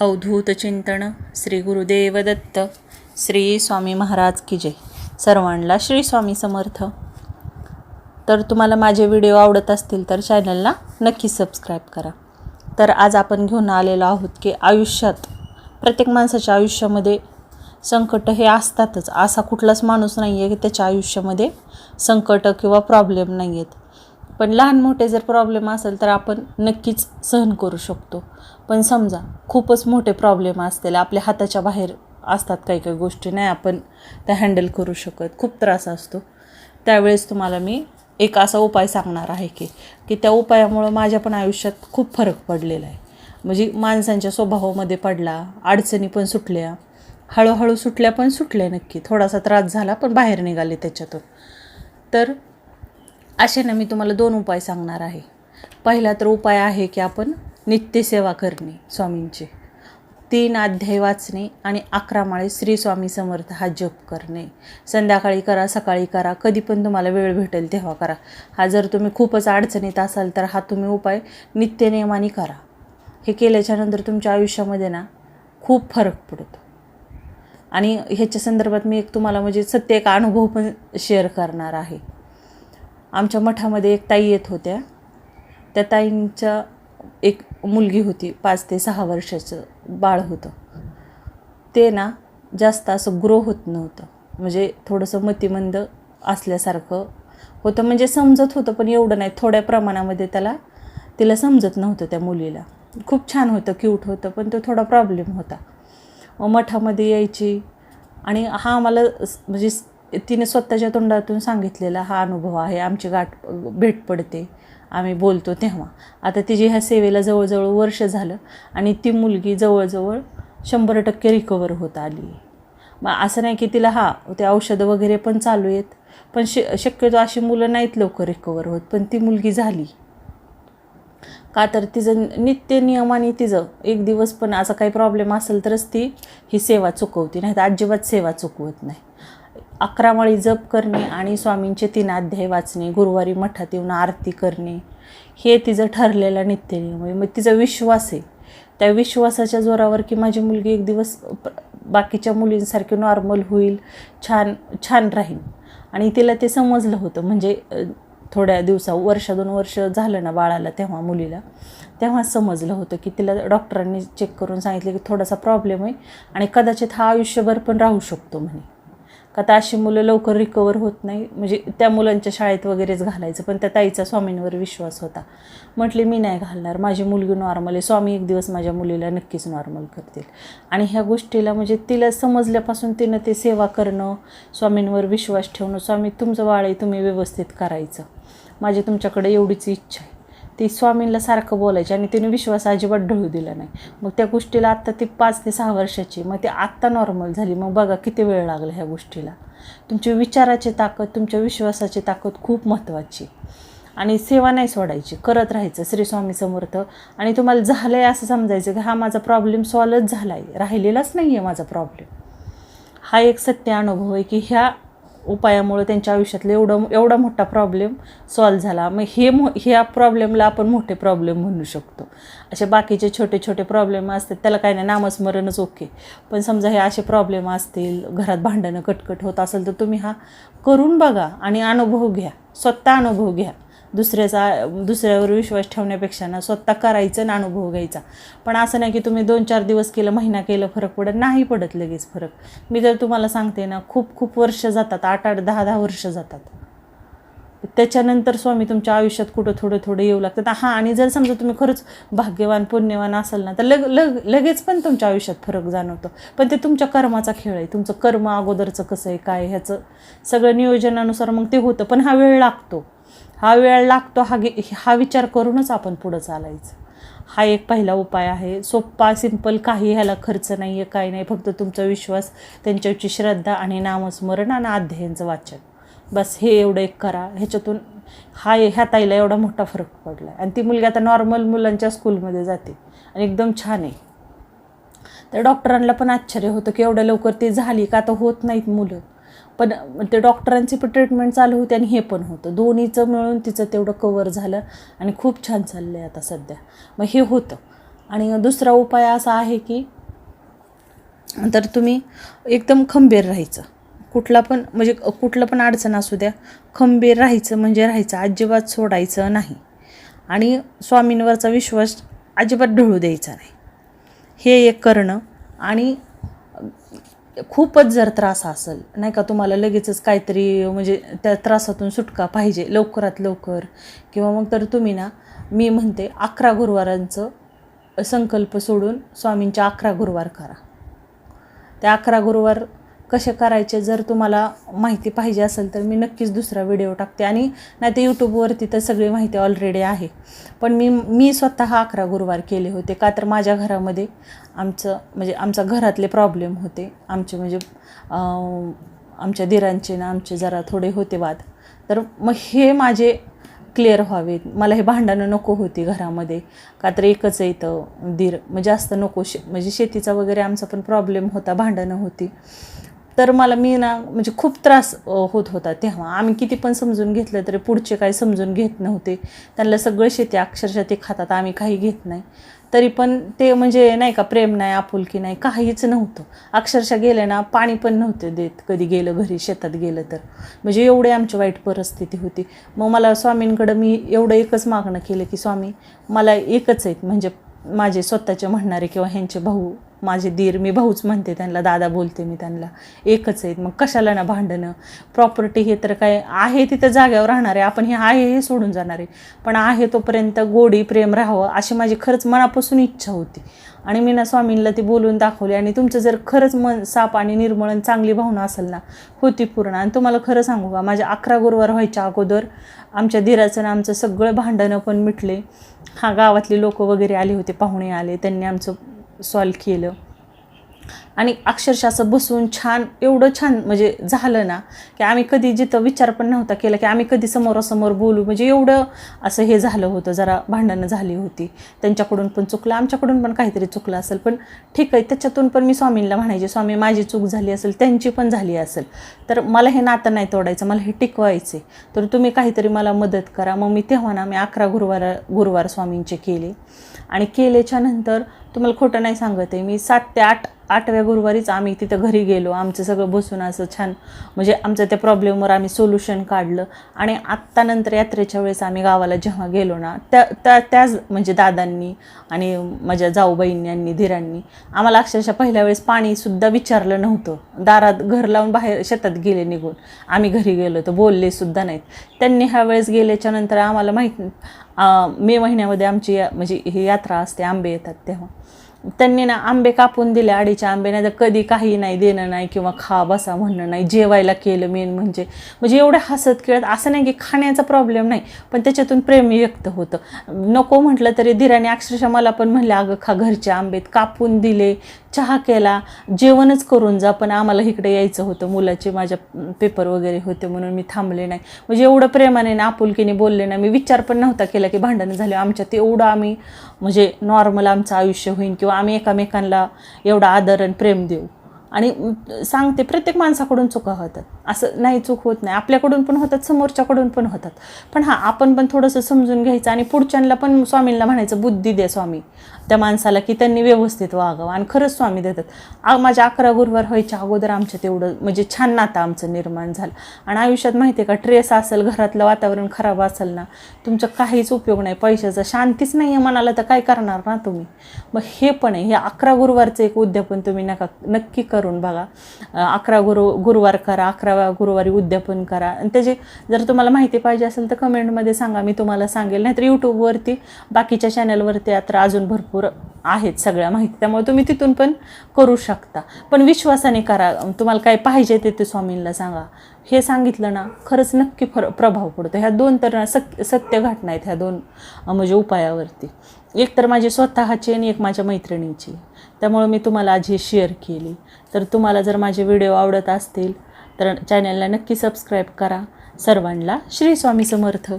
अवधूत चिंतन श्री गुरुदेव दत्त श्री स्वामी महाराज की जय. सर्वांना श्री स्वामी समर्थ. तर तुम्हाला माझे व्हिडिओ आवडत असतील तर चॅनलला नक्की सबस्क्राईब करा. तर आज आपण घेऊन आलेलो आहोत की आयुष्यात प्रत्येक माणसाच्या आयुष्यामध्ये संकट हे असतातच. असा कुठलाच माणूस नाही आहे की त्याच्या आयुष्यामध्ये संकट किंवा प्रॉब्लेम नाही आहेत पण लहान मोठे जर प्रॉब्लेम असेल तर आपण नक्कीच सहन करू शकतो. पण समजा खूपच मोठे प्रॉब्लेम असतील आपल्या हाताच्या बाहेर असतात काही काही गोष्टी नाही आपण त्या हँडल करू शकत. खूप त्रास असतो. त्यावेळेस तुम्हाला मी एक असा उपाय सांगणार आहे की की त्या उपायामुळं माझ्या पण आयुष्यात खूप फरक पडलेला आहे. म्हणजे माणसांच्या स्वभावामध्ये पडला अडचणी पण सुटल्या हळूहळू सुटल्या पण सुटल्या नक्की. थोडासा त्रास झाला पण बाहेर निघाले त्याच्यातून. तर असे ना मी तुम्हाला दोन उपाय सांगणार आहे. पहिला तर उपाय आहे की आपण नित्यसेवा करणे स्वामींचे. तीन अध्याय वाचणे आणि अकरा माळे श्री स्वामी समर्थ हा जप करणे. संध्याकाळी करा सकाळी करा कधी पण तुम्हाला वेळ भेटेल तेव्हा करा. हा जर तुम्ही खूपच अडचणीत असाल तर हा तुम्ही उपाय नित्यनियमाने करा. हे केल्याच्यानंतर तुमच्या आयुष्यामध्ये ना खूप फरक पडतो. आणि ह्याच्या संदर्भात मी एक तुम्हाला म्हणजे सत्य एक अनुभव पण शेअर करणार आहे. आमच्या मठामध्ये एक ताई येत होत्या. त्या ताईंच्या एक मुलगी होती पाच ते सहा वर्षाचं बाळ होतं. ते ना जास्त असं ग्रो होत नव्हतं. म्हणजे थोडंसं मतिमंद असल्यासारखं होतं. म्हणजे समजत होतं पण एवढं नाही. थोड्या प्रमाणामध्ये त्याला तिला समजत नव्हतं त्या मुलीला. खूप छान होतं क्यूट होतं पण तो थोडा प्रॉब्लेम होता. मठामध्ये यायची आणि हा आम्हाला म्हणजे तिने स्वतःच्या तोंडातून सांगितलेला हा अनुभव आहे आमची गाठ भेट पडते आम्ही बोलतो तेव्हा. आता तिची ह्या सेवेला जवळजवळ वर्ष झालं आणि ती मुलगी जवळजवळ शंभर टक्के रिकवर होत आली. मग असं नाही की तिला हा ते औषधं वगैरे पण चालू आहेत पण श शक्यतो अशी मुलं नाहीत लवकर रिकवर होत पण ती मुलगी झाली. का तर तिचं नित्य नियमाने तिचं एक दिवस पण असा काही प्रॉब्लेम असेल तरच ती ही सेवा चुकवते नाही तर अजिबात सेवा चुकवत नाही. अकरा माळी जप करणे आणि स्वामींचे तीन अध्याय वाचणे गुरुवारी मठात येऊन आरती करणे हे तिचं ठरलेलं नित्यनियम आहे. मग तिचा विश्वास आहे. त्या विश्वासाच्या जोरावर की माझी मुलगी एक दिवस बाकीच्या मुलींसारखी नॉर्मल होईल छान छान राहील. आणि तिला ते समजलं होतं. म्हणजे थोड्या दिवसा वर्ष दोन वर्ष झालं ना बाळाला तेव्हा मुलीला. तेव्हा समजलं होतं की तिला डॉक्टरांनी चेक करून सांगितलं की थोडासा प्रॉब्लेम आहे आणि कदाचित हा आयुष्यभर पण राहू शकतो म्हणे. का तर अशी मुलं लवकर रिकवर होत नाही. म्हणजे त्या मुलांच्या शाळेत वगैरेच घालायचं पण त्या ताईचा स्वामींवर विश्वास होता. म्हटले मी नाही घालणार. माझी मुलगी नॉर्मल आहे. स्वामी एक दिवस माझ्या मुलीला नक्कीच नॉर्मल करतील. आणि ह्या गोष्टीला म्हणजे तिला समजल्यापासून तिनं ते सेवा करणं स्वामींवर विश्वास ठेवणं स्वामी तुमचं बाळ आहे. तुम्ही व्यवस्थित करायचं. माझी तुमच्याकडे एवढीच इच्छा आहे. ती स्वामींना सारखं बोलायची आणि तिने विश्वास अजिबात ढळू दिला नाही. मग त्या गोष्टीला आत्ता ती पाच ते सहा वर्षाची मग ती आत्ता नॉर्मल झाली. मग बघा किती वेळ लागला ह्या गोष्टीला. तुमची विचाराची ताकद तुमच्या विश्वासाची ताकद खूप महत्त्वाची. आणि सेवा नाही सोडायची करत राहायचं श्री स्वामी समर्थ. आणि तुम्हाला झालं आहे असं समजायचं की हा माझा प्रॉब्लेम सॉल्वच झाला आहे राहिलेलाच नाही आहे माझा प्रॉब्लेम हा एक सत्य अनुभव आहे की ह्या उपायामुळे त्यांच्या आयुष्यातलं एवढं एवढा मोठा प्रॉब्लेम सॉल्व झाला. मग हे मो ह्या प्रॉब्लेमला आपण मोठे प्रॉब्लेम म्हणू शकतो. असे बाकीचे छोटे छोटे प्रॉब्लेम असतात त्याला काही नाही नामस्मरणच ओके पण समजा हे असे प्रॉब्लेम असतील घरात भांडणं कटकट होत असेल तर तुम्ही हा करून बघा आणि अनुभव घ्या. स्वतः अनुभव घ्या. दुसऱ्याचा दुसऱ्यावर विश्वास ठेवण्यापेक्षा ना स्वतः करायचं आणि अनुभव घ्यायचा. पण असं नाही की तुम्ही दोन चार दिवस केलं महिना केलं फरक पडत नाही पडत लगेच फरक. मी जर तुम्हाला सांगते ना खूप खूप वर्ष जातात आठ आठ दहा दहा वर्ष जातात. त्याच्यानंतर स्वामी तुमच्या आयुष्यात कुठं थोडं थोडं येऊ लागतात. हां आणि जर समजा तुम्ही खरंच भाग्यवान पुण्यवान असाल ना तर लग लग लगेच पण तुमच्या आयुष्यात फरक जाणवतो. पण ते तुमच्या कर्माचा खेळ आहे. तुमचं कर्म अगोदरचं कसं आहे काय ह्याचं सगळं नियोजनानुसार मग ते होतं. पण हा वेळ लागतो. हा वेळ लागतो हा गे हा विचार करूनच आपण पुढं चालायचं. हा एक पहिला उपाय आहे. सोप्पा सिंपल काही ह्याला खर्च नाही आहे काही नाही. फक्त तुमचा विश्वास त्यांच्यावरची श्रद्धा आणि नामस्मरण आणि अध्ययनचं वाचन. बस हे एवढं एक करा. ह्याच्यातून हा ह्या ताईला एवढा मोठा फरक पडला आणि ती मुलगी आता नॉर्मल मुलांच्या स्कूलमध्ये जाते. आणि एकदम छान आहे. तर डॉक्टरांना पण आश्चर्य होतं की एवढ्या लवकर ती झाली का? आता होत नाहीत मुलं. पण ते डॉक्टरांची पण ट्रीटमेंट चालू होती आणि हे पण होतं. दोन्हीचं मिळून तिचं तेवढं कवर झालं आणि खूप छान चाललं आहे आता सध्या. मग हे होतं. आणि दुसरा उपाय असा आहे की तर तुम्ही एकदम खंबीर राहायचं. कुठला पण म्हणजे कुठलं पण अडचण असू द्या खंबीर राहायचं म्हणजे राहायचं अजिबात सोडायचं नाही. आणि स्वामींवरचा विश्वास अजिबात ढळू द्यायचा नाही. हे एक करणं आणि खूपच जर त्रास असेल नाही का तुम्हाला लगेचच काहीतरी म्हणजे त्या त्रासातून सुटका पाहिजे लवकरात लवकर. किंवा मग तर तुम्ही ना मी म्हणते अकरा गुरुवारांचं संकल्प सोडून स्वामींच्या अकरा गुरुवार करा. त्या अकरा गुरुवार कसे करायचे जर तुम्हाला माहिती पाहिजे असेल तर मी नक्कीच दुसरा व्हिडिओ टाकते. आणि नाही तर यूट्यूबवरती तर सगळी माहिती ऑलरेडी आहे. पण मी मी स्वतः अकरा गुरुवार केले होते. का तर माझ्या घरामध्ये आमचं म्हणजे आमचा घरातले प्रॉब्लेम होते. आमचे म्हणजे आमच्या दिरांचे ना आमचे जरा थोडे होते वाद. तर मग हे माझे क्लिअर व्हावेत. मला हे भांडणं नको होती घरामध्ये. का तर एकच येतं दीर म्हणजे जास्त नको शे म्हणजे शेतीचा वगैरे आमचा पण प्रॉब्लेम होता भांडणं होती. तर मला मी ना म्हणजे खूप त्रास होत होता तेव्हा. आम्ही किती पण समजून घेतलं तरी पुढचे काही समजून घेत नव्हते. त्यांना सगळं शेती अक्षरशः ते खातात. आम्ही काही घेत नाही. तरी पण ते म्हणजे नाही का प्रेम नाही आपुलकी नाही काहीच नव्हतं. अक्षरशः गेले ना पाणी पण नव्हते देत. कधी गेलं घरी शेतात गेलं तर. म्हणजे एवढे आमची वाईट परिस्थिती होती. मग मला स्वामींकडं मी एवढं एकच मागणं केलं की स्वामी मला एकच आहेत म्हणजे माझे स्वतःचे म्हणणारे किंवा ह्यांचे भाऊ माझे दीर मी भाऊच म्हणते त्यांना दादा बोलते मी त्यांना. एकच आहेत. मग कशाला ना भांडणं? प्रॉपर्टी हे तर काय आहे तिथं जाग्यावर राहणार आहे. आपण हे आहे हे सोडून जाणार आहे. पण आहे तोपर्यंत गोडी प्रेम राहावं अशी माझी खरंच मनापासून इच्छा होती. आणि मी ना स्वामींना ती बोलून दाखवली. आणि तुमचं जर खरंच मन साप आणि निर्मळन चांगली भावना असेल ना होती पूर्ण. आणि तुम्हाला खरं सांगू का? माझ्या अकरा गुरुवार व्हायच्या अगोदर आमच्या धीराचं ना आमचं सगळं भांडणं पण मिटले. हा गावातले लोक वगैरे आले होते पाहुणे आले. त्यांनी आमचं सॉल्व केलं. आणि अक्षरशः असं बसून छान एवढं छान म्हणजे झालं ना की आम्ही कधी जिथं विचार पण नव्हता केला की आम्ही कधी समोरासमोर बोलू. म्हणजे एवढं असं हे झालं होतं जरा भांडणं झाली होती. त्यांच्याकडून पण चुकलं आमच्याकडून पण काहीतरी चुकलं असेल पण ठीक आहे त्याच्यातून पण मी स्वामींना म्हणायचे स्वामी माझी चूक झाली असेल त्यांची पण झाली असेल. तर मला हे नातं नाही तोडायचं मला हे टिकवायचे तर तुम्ही काहीतरी मला मदत करा. मग मी तेव्हा ना मी अकरा गुरुवार गुरुवार स्वामींचे केले. आणि केल्याच्यानंतर तुम्हाला खोटं नाही सांगत आहे. मी सात ते आठ आठव्या गुरुवारीच आम्ही तिथं घरी गेलो. आमचं सगळं बसून असं छान म्हणजे आमचं त्या प्रॉब्लेमवर आम्ही सोल्युशन काढलं. आणि आत्ता नंतर यात्रेच्या वेळेस आम्ही गावाला जेव्हा गेलो ना त्या त्या त्याच म्हणजे दादांनी आणि माझ्या जाऊबाईंनी धीरांनी आम्हाला अक्षरशः पहिल्या वेळेस पाणीसुद्धा विचारलं नव्हतं. दारात घर लावून बाहेर शेतात गेले निघून. आम्ही घरी गेलो तर बोलले सुद्धा नाहीत. त्यांनी ह्या वेळेस गेल्याच्यानंतर आम्हाला माहीत मे महिन्यामध्ये आमची म्हणजे ही यात्रा असते आंबे येतात तेव्हा. त्यांनी ना आंबे कापून दिले अडीचे आंबे नाही तर कधी काही नाही देणं नाही किंवा खा बसा म्हणणं नाही जेवायला केलं मेन म्हणजे. म्हणजे एवढं हसत खेळत असं नाही की खाण्याचा प्रॉब्लेम नाही पण त्याच्यातून प्रेम व्यक्त होतं. नको म्हटलं तरी धीराने अक्षरशः मला पण म्हणले अगं खा घरचे आंबेत कापून दिले चहा केला जेवणच करून जा पण आम्हाला इकडे यायचं होतं. मुलाचे माझ्या पेपर वगैरे होते म्हणून मी थांबले नाही. म्हणजे एवढं प्रेमाने ना आपुलकीने बोलले ना मी विचार पण नव्हता केला की भांडणं झाले. आमच्यात एवढं आम्ही म्हणजे नॉर्मल आमचं आयुष्य होईल किंवा आम्ही एकामेकांना एवढा आदर आणि प्रेम देऊ. आणि सांगते प्रत्येक माणसाकडून चुका होतात. असं नाही चूक होत नाही. आपल्याकडून पण होतात समोरच्याकडून पण होतात. पण हां आपण पण थोडंसं समजून घ्यायचं आणि पुढच्यांना पण स्वामींना म्हणायचं बुद्धी द्या स्वामी. त्या माणसाला की त्यांनी व्यवस्थित वागावं. आणि खरंच स्वामी देतात. माझ्या अकरा गुरुवार व्हायच्या अगोदर आमचं तेवढं म्हणजे छान नातं आमचं निर्माण झालं. आणि आयुष्यात माहिती आहे का ट्रेस असेल घरातलं वातावरण खराब असेल ना तुमचं काहीच उपयोग नाही. पैशाचा शांतीच नाही आहे मनाला तर काय करणार ना तुम्ही? मग हे पण आहे. हे अकरा गुरुवारचं एक उद्यापन तुम्ही नका नक्की करून बघा. अकरा गुरु गुरुवार करा अकरा गुरुवारी उद्यापन करा. आणि त्याची जर तुम्हाला माहिती पाहिजे असेल तर कमेंटमध्ये सांगा. मी तुम्हाला सांगेल. नाहीतर यूट्यूबवरती बाकीच्या चॅनलवरती आता अजून भरपूर आहेत सगळ्या माहिती त्यामुळे तुम्ही तिथून पण करू शकता. पण विश्वासाने करा. तुम्हाला काय पाहिजे ते ते स्वामींना सांगा. हे सांगितलं ना खरंच नक्की फर प्रभाव पडतो. ह्या दोन तर सत्य सत्य घटना आहेत ह्या दोन म्हणजे उपायावरती. एक तर माझी स्वतःची आणि एक माझ्या मैत्रिणीची. त्यामुळे मी तुम्हाला आज हे शेअर केली. तर तुम्हाला जर माझे व्हिडिओ आवडत असतील तर चॅनलला नक्की सबस्क्राईब करा. सर्वांना श्री स्वामी समर्थ.